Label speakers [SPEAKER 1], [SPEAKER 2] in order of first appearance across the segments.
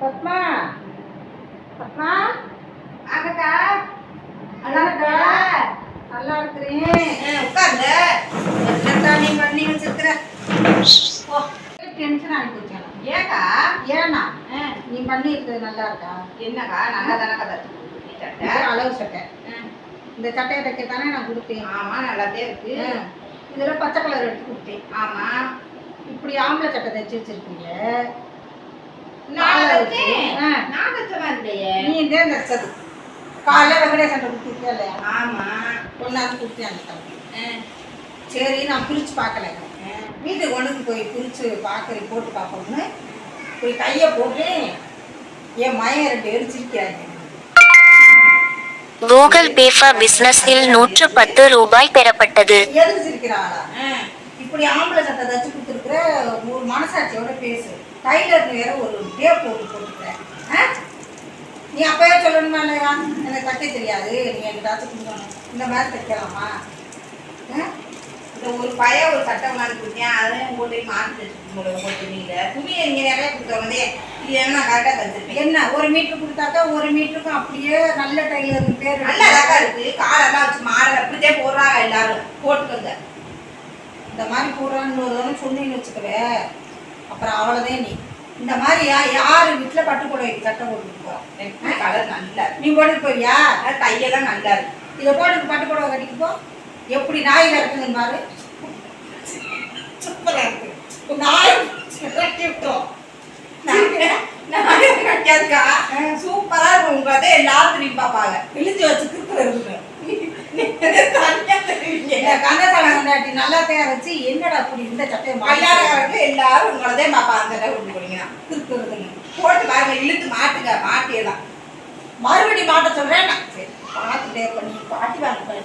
[SPEAKER 1] பத்மா. பத்மா.
[SPEAKER 2] அக்கா
[SPEAKER 1] நல்லா இருக்கா நல்லா இருக்கிறேன்.
[SPEAKER 2] உட்கார்ந்து என்னடா நீ பண்ணி வச்சிருக்கிற?
[SPEAKER 1] டென்ஷன் ஆகி போச்சு
[SPEAKER 2] ஏக்கா
[SPEAKER 1] ஏன்னா நீ பண்ணி இருக்கிறது நல்லா இருக்கா?
[SPEAKER 2] என்னக்கா? நல்லா தானே கதை.
[SPEAKER 1] இது அளவு சட்டை. இந்த சட்டையை தைக்கத்தானே நான் கொடுத்தேன்.
[SPEAKER 2] ஆமா நல்லாதே இருக்கு.
[SPEAKER 1] இதுல பச்சை கலர் எடுத்து கொடுத்தேன்.
[SPEAKER 2] ஆமா.
[SPEAKER 1] இப்படி ஆம்பளை சட்டை தைச்சு வச்சிருக்கீங்க
[SPEAKER 2] நான் வச்சமா இல்லையே
[SPEAKER 1] நீ இதே தைச்சது காலைல வெங்கடேசன் கொடுத்துருக்கியா இல்லையா
[SPEAKER 2] ஆமா.
[SPEAKER 1] ஒன்னாவது கொடுத்தேன் அந்த தம்பி. சரி நான் பிரிச்சு பார்க்கல. வீட்டுக்கு கொண்டு போய் பிரிச்சு பார்க்குறேன் போட்டு பார்ப்போம்னு. போய் கையை போட்டு என் மயம் ரெண்டு எரிச்சிருக்கிறாங்க.
[SPEAKER 3] கூகுள் பேஃபா பிசினஸில் நூற்று பத்து ரூபாய் பெறப்பட்டது.
[SPEAKER 1] எரிச்சிருக்கிறாளா
[SPEAKER 2] ஆ,
[SPEAKER 1] இப்படி ஆம்பளை சட்டை தச்சு கொடுத்துருக்குற ஒரு மனசாட்சியோட பேசு. டைலர் வேற ஒரு டே போட்டு போட்டுக்கிறேன் ஆ? நீ அப்பயே சொல்லணுமா இல்லையா? எனக்கு தைக்க தெரியாது. நீ எங்கிட்டாச்சும் கொஞ்சம் இந்த மாதிரி தைக்கலாமா?
[SPEAKER 2] இந்த ஒரு பைய ஒரு சட்டை கொண்டாந்து கொடுத்தேன். அதையும் போட்டு மாற்றி வச்சுட்டு உங்க துணியில துணியை நீங்க நிறைய கொடுத்தவங்க இது என்ன கரெக்டா தச்சிருப்பேன்
[SPEAKER 1] என்ன? ஒரு மீட்டர் கொடுத்தாக்கா ஒரு மீட்டருக்கும் அப்படியே நல்ல டைலர் பேர்
[SPEAKER 2] நல்ல அழகா இருக்கு. காலெல்லாம் வச்சு மாற அப்படியே போடுறாங்க எல்லாரும். போட்டுக்கோங்க.
[SPEAKER 1] இந்த மாதிரி போடுறான்னு ஒரு தடவை சொன்னீங்கன்னு வச்சுக்கவே அப்புறம் அவ்வளோதான் நீ. இந்த மாதிரி யா- யாரு வீட்டில் பட்டு புடவைக்கு சட்டை போட்டுட்டு போகிறோம்
[SPEAKER 2] கலர் நல்லா இருக்கு.
[SPEAKER 1] நீ போட்டுட்டு போறியா?
[SPEAKER 2] அதான் கையெல்லாம் நல்லா இருக்கு.
[SPEAKER 1] இதை போட்டு பட்டு புடவை கட்டிட்டு போ. எப்படி நாயில் இருக்குதுன்னு பாரு. சூப்பரா இருக்கு. நாய் கட்டி விட்டோம்.
[SPEAKER 2] கட்டியாதுக்கா சூப்பரா இருக்கும். உங்க அதை எல்லாரும் பார்ப்பாங்க.
[SPEAKER 1] வச்சு
[SPEAKER 2] தனியா தெரிவிங்க?
[SPEAKER 1] கொண்டாட்டி நல்லா தேர வச்சு என்னடா அப்படி இந்த சட்டையை
[SPEAKER 2] எல்லாரும் உங்களதே பார்ப்பாங்க அந்த இடம் கொண்டு போனீங்கன்னா
[SPEAKER 1] திருப்புறதுன்னு.
[SPEAKER 2] போட்டு பாருங்க இழுத்து மாட்டுங்க மாட்டியெல்லாம்
[SPEAKER 1] மறுபடி மாட்ட சொல்றேன் சரி பார்த்துட்டே பண்ணி பாட்டி வாங்க.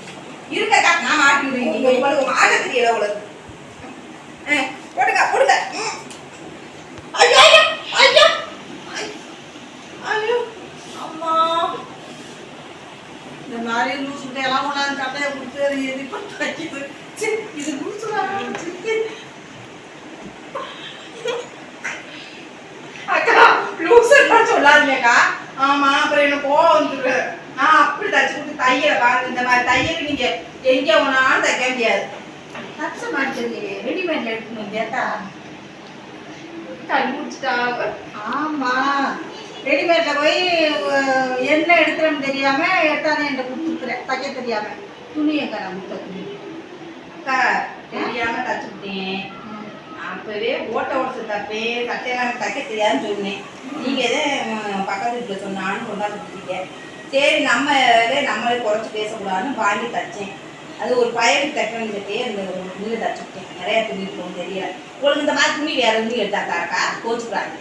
[SPEAKER 2] இருக்கக்கா நான் மாட்டி விடுறேன். நீங்க உங்களுக்கு மாட்ட தெரியல உங்களுக்கு ஆ, போடுங்க. ஐயோ ஐயோ ஐயோ.
[SPEAKER 1] அம்மா. இந்த மாதிரி லூசு எல்லாம் கொண்டாந்து சட்டையை கொடுத்து அது எது பண்ணி வைக்குது. ச்சீ, இது லூசுடா.
[SPEAKER 2] அக்கா லூசர்லாம் சொல்லாதீங்கக்கா. ஆமா அப்புறம் எனக்கு கோவம் வந்துருக்கு நான் அப்படி தச்சு கொடுத்து தையலை பாருங்க. இந்த மாதிரி தையல் நீங்க எங்க ஒன்னாலும் தைக்க முடியாது.
[SPEAKER 1] தச்ச மாட்டேது ரெடிமேட்ல எடுக்கணும் கேட்டா
[SPEAKER 2] கண்டுபிடிச்சிட்டா
[SPEAKER 1] ஆமா. ரெடிமேட்ல போய் என்ன எடுக்கிறேன்னு தெரியாம எட்டாவது என்கிட்ட கொடுத்துருக்குறேன். தைக்க தெரியாம. துணியை நான் முட்டை துணி.
[SPEAKER 2] அக்கா தெரியாம தச்சு விட்டேன். அப்பவே ஓட்ட ஓட்ட தப்பே சட்டையெல்லாம் தைக்க தெரியாதுன்னு சொன்னேன். நீங்க எதே பக்கத்து வீட்டில் சொன்னான்னு கொண்டாந்து கொடுத்தீங்க சரி நம்ம நம்மளே குறைச்சி பேசக்கூடாதுன்னு வாங்கி தைச்சேன். அது ஒரு பயனுக்கு தைக்க வேண்டியதே அந்த ஒரு தச்சு விட்டேன். நிறைய துணி இருக்கும் தெரியல உங்களுக்கு இந்த மாதிரி துணி வேற துணி எடுத்தா தாக்கா கோச்சுக்கிறாங்க